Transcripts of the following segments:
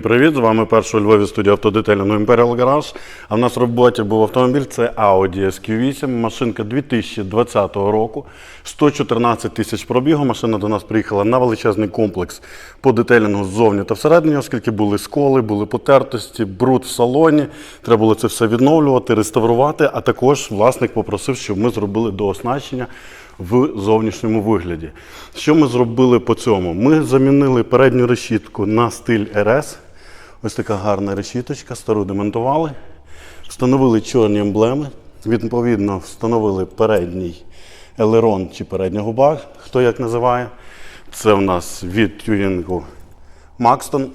Привіт, з вами перший у Львові студія автодетелінгу Imperial Garage. А в нас в роботі був автомобіль, це Audi SQ8, машинка 2020 року, 114 тисяч пробігу. Машина до нас приїхала на величезний комплекс по детелінгу ззовні та всередині, оскільки були сколи, були потертості, бруд в салоні. Треба було це все відновлювати, реставрувати. А також власник попросив, щоб ми зробили дооснащення в зовнішньому вигляді. Що ми зробили по цьому? Ми замінили передню решітку на стиль RS. Ось така гарна решіточка, стару демонтували. Встановили чорні емблеми. Відповідно, встановили передній елерон чи передня губа, хто як називає. Це в нас від тюнінгу Макстон.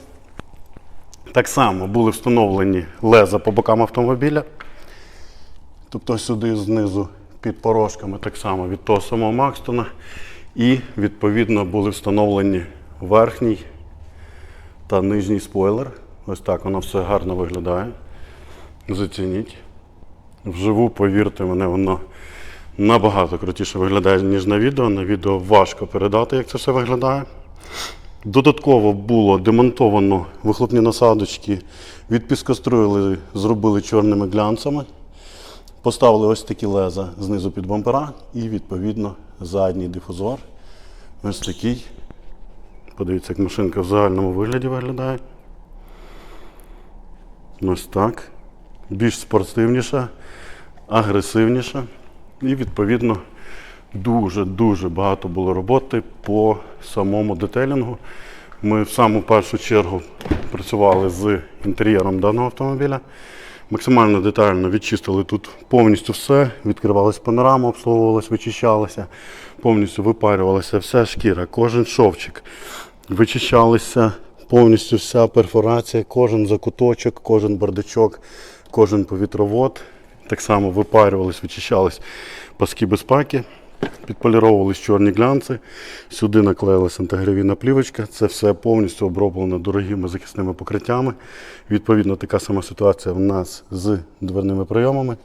Так само були встановлені леза по бокам автомобіля. Тобто сюди знизу під порожками, так само від того самого Макстона. І відповідно були встановлені верхній та нижній спойлер. Ось так воно все гарно виглядає. Зацініть. Вживу, повірте мене, воно набагато крутіше виглядає, ніж на відео. На відео важко передати, як це все виглядає. Додатково було демонтовано вихлопні насадочки, відпіскоструїли, зробили чорними глянцями. Поставили ось такі леза знизу під бампера і, відповідно, задній дифузор. Ось такий. Подивіться, як машинка в загальному вигляді виглядає. Ось так. Більш спортивніша, агресивніша. І, відповідно, дуже-дуже багато було роботи по самому детелінгу. Ми в саму першу чергу працювали з інтер'єром даного автомобіля. Максимально детально відчистили тут повністю все. Відкривалась панорама, обслуговувалась, вичищалася, повністю випарювалася вся шкіра, кожен шовчик. Вичищалася повністю вся перфорація, кожен закуточок, кожен бардачок, кожен повітровод. Так само випарювались, вичищались паски безпеки, підполіровувались чорні глянці. Сюди наклеїлася антигравійна плівочка. Це все повністю оброблено дорогими захисними покриттями. Відповідно, така сама ситуація в нас з дверними прийомами.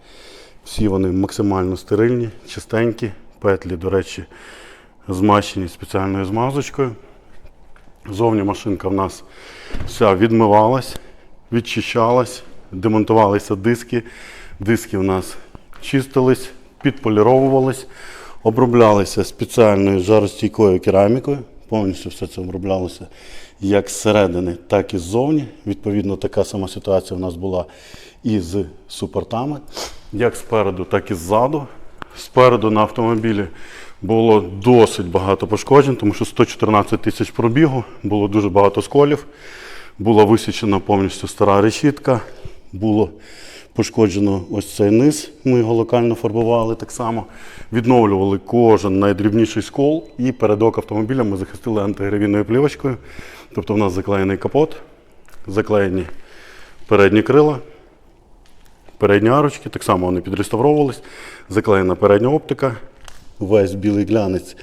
Всі вони максимально стерильні, чистенькі. Петлі, до речі, змащені спеціальною змазочкою. Зовні машинка в нас вся відмивалась, відчищалась, демонтувалися диски. Диски в нас чистились, підполіровувались, оброблялися спеціальною жаростійкою керамікою. Повністю все це оброблялося як зсередини, так і ззовні. Відповідно, така сама ситуація в нас була і з супортами, як спереду, так і ззаду. Спереду на автомобілі було досить багато пошкоджень, тому що 114 тисяч пробігу, було дуже багато сколів, була висічена повністю стара решітка, було пошкоджено ось цей низ, ми його локально фарбували так само. Відновлювали кожен найдрібніший скол і передок автомобіля ми захистили антигравійною плівочкою. Тобто в нас заклеєний капот, заклеєні передні крила. Передні арочки, так само вони підреставровувались, заклеєна передня оптика, весь білий глянець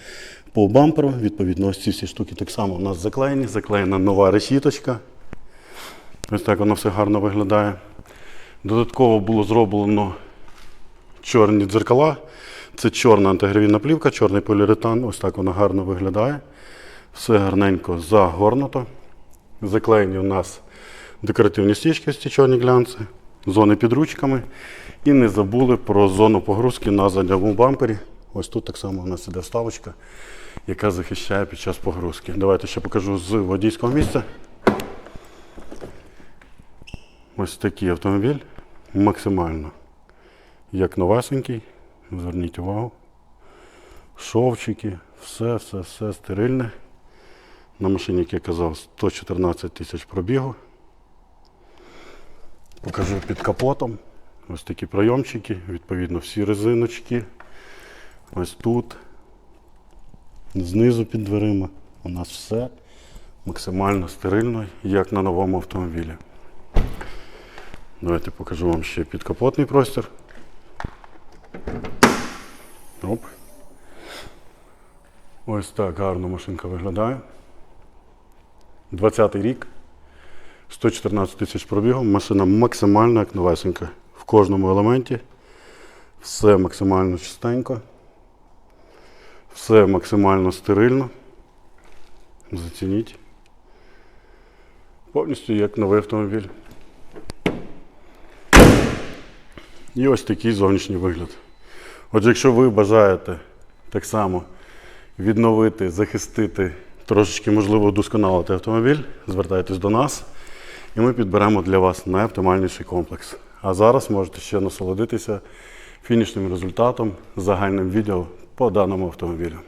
по бамперу. Відповідно, ось ці всі штуки так само у нас заклеєні, заклеєна нова решіточка. Ось так воно все гарно виглядає. Додатково було зроблено чорні дзеркала. Це чорна антигравійна плівка, чорний поліуретан. Ось так вона гарно виглядає. Все гарненько загорнуто. Заклеєні у нас декоративні стічки, ось ці чорні глянці, зони під ручками. І не забули про зону погрузки на задньому бампері. Ось тут так само у нас іде вставочка, яка захищає під час погрузки. Давайте ще покажу з водійського місця. Ось такий автомобіль. Максимально як новесенький. Зверніть увагу. Шовчики, все, все, все стерильне. На машині, як я казав, 114 тисяч пробігу. Покажу під капотом. Ось такі прийомчики, відповідно, всі резиночки. Ось тут. Знизу під дверима. У нас все максимально стерильно, як на новому автомобілі. Давайте покажу вам ще підкапотний простір. Оп. Ось так гарно машинка виглядає. 20-й рік. 114 тисяч пробігу. Машина максимально як новесенька. В кожному елементі. Все максимально чистенько. Все максимально стерильно. Зацініть. Повністю як новий автомобіль. І ось такий зовнішній вигляд. Отже, якщо ви бажаєте так само відновити, захистити, трошечки, можливо, удосконалити автомобіль, звертайтесь до нас, і ми підберемо для вас найоптимальніший комплекс. А зараз можете ще насолодитися фінішним результатом, загальним відео по даному автомобілю.